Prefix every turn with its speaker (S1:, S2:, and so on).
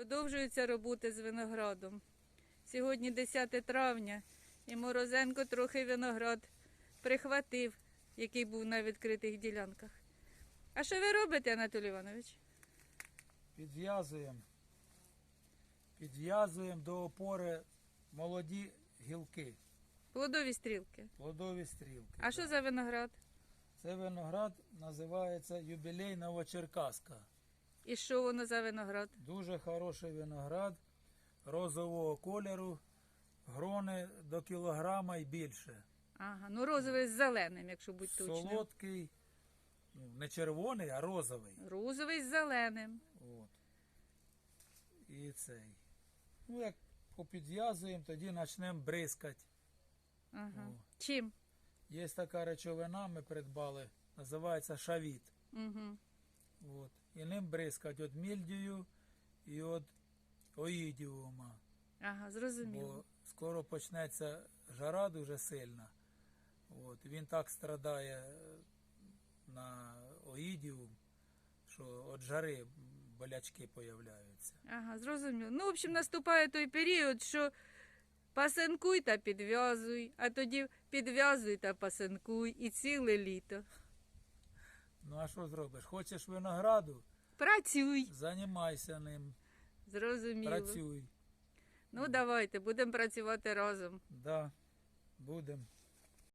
S1: Продовжуються роботи з виноградом. Сьогодні 10 травня, і Морозенко трохи виноград прихватив, який був на відкритих ділянках. А що ви робите, Анатолій Іванович?
S2: Підв'язуємо. Підв'язуємо до опори молоді гілки,
S1: Плодові стрілки.
S2: плодові стрілки.
S1: А що за виноград?
S2: Це виноград називається юбілей Новочеркаська.
S1: І що воно за виноград?
S2: Дуже хороший виноград розового кольору, грони до кілограма і більше.
S1: Ага, ну розовий з зеленим, якщо бути точним.
S2: Солодкий, ну, не червоний, а розовий.
S1: Розовий з зеленим.
S2: От. І цей. Ну, як попідв'язуємо, тоді почнемо бризкати.
S1: Ага.
S2: О.
S1: Чим?
S2: Є така речовина, ми придбали, називається шавіт.
S1: Угу.
S2: От. І ним бризкать від мільдію і від оїдіума.
S1: Ага, зрозуміло.
S2: Бо скоро почнеться жара дуже сильна. От. Він так страдає е, на оїдіум, що від жари болячки появляються.
S1: Ага, зрозуміло. Ну, в общем, наступає той період, що пасинкуй та підв'язуй, а тоді підв'язуй та пасинкуй і ціле літо.
S2: Ну а що зробиш? Хочеш винограду?
S1: Працюй.
S2: Займайся ним,
S1: Зрозуміло.
S2: працюй.
S1: Ну, давайте, будемо працювати разом.
S2: Да, будемо.